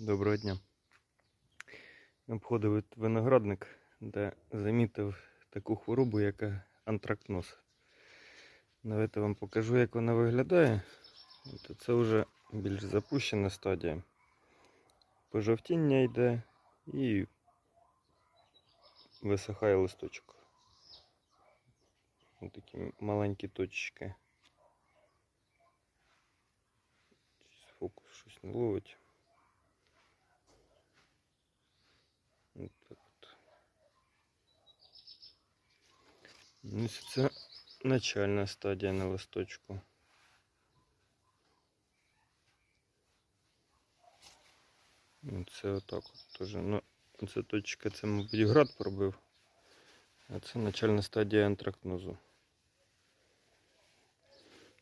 Доброго дня. Обходив виноградник, де замітив таку хворобу, яка антрактноз. Давайте вам покажу, як вона виглядає. Це вже більш запущена стадія. Пожовтіння йде і висихає листочок. Ось такі маленькі точечки. Фокус щось не ловить. От так от. Ну, ось Це начальна стадія на листочку. Ну, Це отак от теж. Ну, це точка, це, мабуть, град пробив. А це начальна стадія антрактнозу.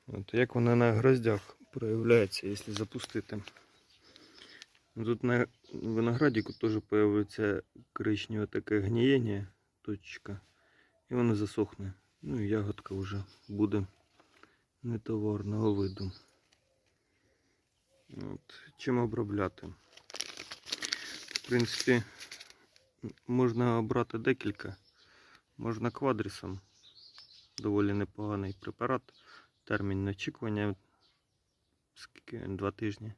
От як вона на гроздях проявляється, якщо запустити. Ну, Тут на виноградику теж появиться коричневе таке гнієння, точка, і воно засохне. Ну і ягодка вже буде нетоварного виду. От. Чим обробляти? В принципі, можна обрати декілька. Можна квадрісом. Доволі непоганий препарат. Термін очікування скільки два тижні.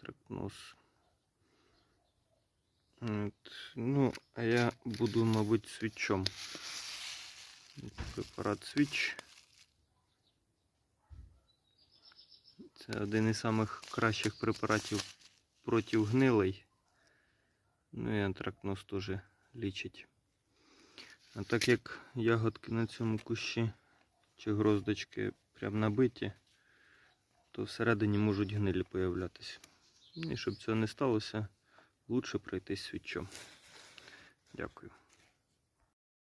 М, Антракноз. От. Ну, а я буду, мабуть, свічом. Препарат свіч. Це один із самих кращих препаратів проти гнилей. Ну і антракноз теж лічить. А так як ягодки на цьому кущі чи гроздочки прям набиті, то всередині можуть гнилі появлятися. І щоб цього не сталося, лучше пройтись свічом. Дякую.